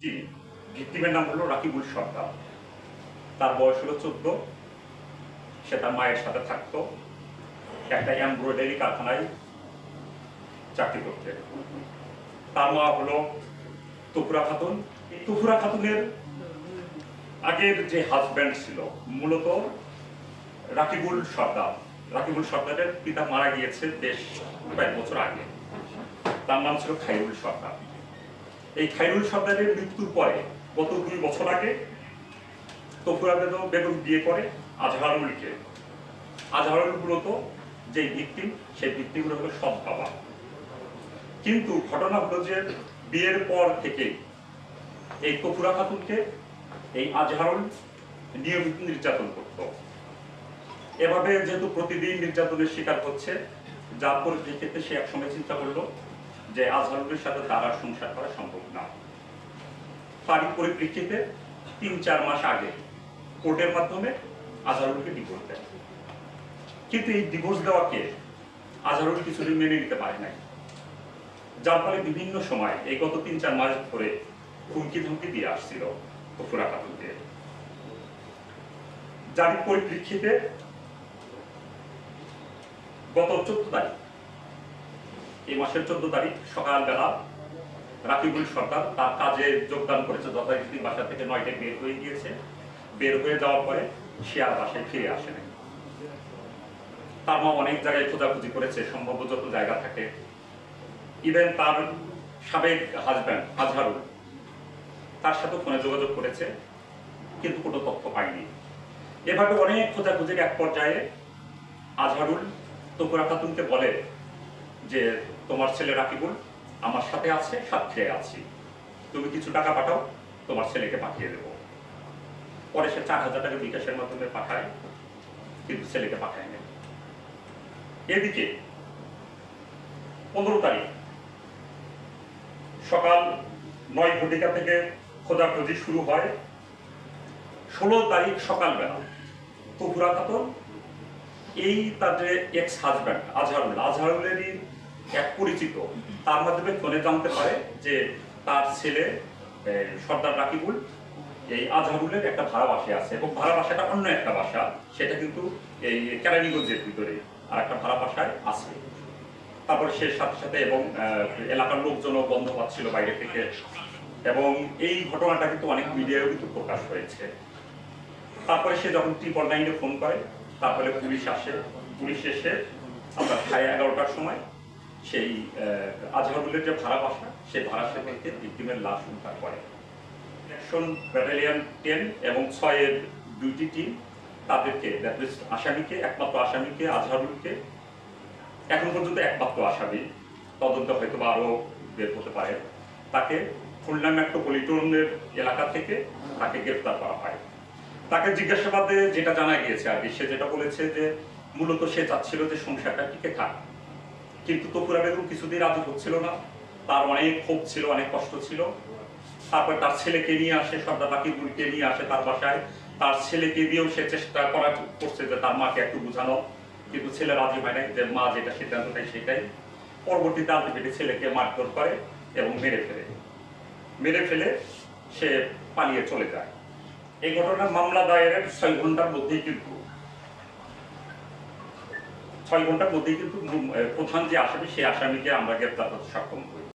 জি। ভিক্টিমের নাম হলো রাকিবুল সর্দার তার বয়স হলো চোদ্দ। সে তার মায়ের সাথে থাকতো। একটা এমব্রয়ডারি কারখানায় চাকরি করতে। তার মা হলো তুফুরা খাতুন। তুফুরা খাতুনের আগের যে হাজব্যান্ড ছিল, মূলত রাকিবুল সর্দার রাকিবুল সর্দারের পিতা মারা গিয়েছে বেশ কয়েক বছর আগে। তার নাম ছিল খাইরুল সর্দার এই খাইরুল সর্দারের মৃত্যুর পরে, গত দুই বছর আগে, তফুরা বেগম বিয়ে করে আজহারুলকে আজহারুল মূলত যে ভিত্তিম সেই ভিত্তিগুলো হলো সব বাবা। কিন্তু ঘটনা হলো যে বিয়ের পর থেকে এই তফুরা খাতুনকে এই আজহারুল নিয়মিত নির্যাতন করত। এভাবে যেহেতু প্রতিদিন নির্যাতনের শিকার হচ্ছে, যার পরিপ্রেক্ষিতে সে একসময় চিন্তা করল যে আজহারুলের সাথে তার সংসার করা সম্ভব না। তারই পরিপ্রেক্ষিতে তিন চার মাস আগে কোর্টের মাধ্যমে আজহারুলকে ডিভোর্স দেয়। কিন্তু এই ডিভোর্স দেওয়াকে আজহারুল কিছুদিন মেনে নিতে পারে নাই। যার ফলে বিভিন্ন সময় এই গত তিন চার মাস ধরে হুমকি ধমকি দিয়ে আসছিল কফুরা খাতুনকে যার পরিপ্রেক্ষিতে গত চোদ্দ তারিখ এই মাসের চোদ্দ তারিখ সকালবেলা রাকিবুল সরকার তার কাজে যোগদান করেছে, যথারীতি বাসা থেকে নয়টায় বের হয়ে গিয়েছে। বের হয়ে যাওয়ার পরে সে আর বাসায় ফিরে আসে নাই। তার মা অনেক জায়গায় খোঁজাখুঁজি করেছে সম্ভব যত জায়গা থাকে। ইভেন তার সাবেক হাজব্যান্ড আজহারুল, তার সাথে ফোনে যোগাযোগ করেছে, কিন্তু কোনো তথ্য পায়নি। এভাবে অনেক খোঁজাখুঁজির এক পর্যায়ে আজহারুল তকুরা খাতুনকে বলে যে তোমার ছেলে রাকিবুল আমার সাথে আছে, সাথে আছি। তুমি কিছু টাকা পাঠাও, তোমার ছেলেকে পাঠিয়ে দেবো। পরে সে চার হাজার টাকা বিকাশের মাধ্যমে পাঠায়, কিন্তু ছেলেকে পাঠায় না এদিকে পনেরো তারিখ, সকাল নয় ঘটিকা থেকে খোঁজাখুঁজি শুরু হয়। ষোলো তারিখ সকালবেলা তুফুরা খাতুন এই যে এক্স হাজব্যান্ড আজহারুল। আজহারুলেরই এক পরিচিত তার মাধ্যমে ফোনে জানতে পারে যে তার ছেলে সর্দার রাকিবুল, এই আজহারুলের একটা ভাড়া বাসায় আছে এবং ভাড়া বাসাটা অন্য একটা বাসা সেটা কিন্তু এই কেরানীগঞ্জের ভিতরে আর একটা ভাড়া বাসায় আছে। তারপরে সে সাথে সাথে এবং এলাকার লোকজনও বন্ধ পাচ্ছিল বাইরে থেকে এবং এই ঘটনাটা কিন্তু অনেক মিডিয়ায় কিন্তু প্রকাশ হয়েছে। তারপরে সে যখন ট্রিপল নাইনে ফোন করে, তারপরে পুলিশ আসে। পুলিশ এসে আপনার সাড়ে এগারোটার সময় সেই আজহারুলের যে ভাড়া বাসা, সেই ভাড়া থেকে ভিক্টিমের লাশ উদ্ধার করে। অ্যাকশন ব্যাটালিয়ন টেন এবং ছয়ের দুইটি টিম তাদেরকে আসামিকে, একমাত্র আসামিকে, আজহারুলকে, এখন পর্যন্ত একমাত্র আসামি। তদন্ত হয়তো বা আরও বের হতে পারে। তাকে খুলনা মেট্রোপলিটনের এলাকা থেকে তাকে গ্রেফতার করা হয়। তাকে জিজ্ঞাসাবাদে যেটা জানা গিয়েছে আর কি, সে যেটা বলেছে যে মূলত সে চাচ্ছিল যে সংসারটা টিকে থাক। কিন্তু তপুরা বেগম কিছুদিন রাজি হচ্ছিল না। তার অনেক ক্ষোভ ছিল, অনেক কষ্ট ছিল। তারপর তার ছেলেকে নিয়ে আসে, সর্দার বাকিবুলকে নিয়ে আসে তার বাসায়। তার ছেলেকে দিয়েও সে চেষ্টা করা করছে যে তার মাকে একটু বোঝানো। কিন্তু ছেলে রাজি হয় না যে মা যেটা সিদ্ধান্ত নেয় সেটাই। পরবর্তীতে আলটিমেটলি ছেলেকে মারধর করে এবং মেরে ফেলে। মেরে ফেলে সে পালিয়ে চলে যায়। এই ঘটনার মামলা দায়েরের ছয় ঘণ্টার মধ্যেই কিন্তু ছয় ঘণ্টার মধ্যেই কিন্তু প্রধান যে আসামি সেই আসামিকে আমরা গ্রেপ্তার করতে সক্ষম হই।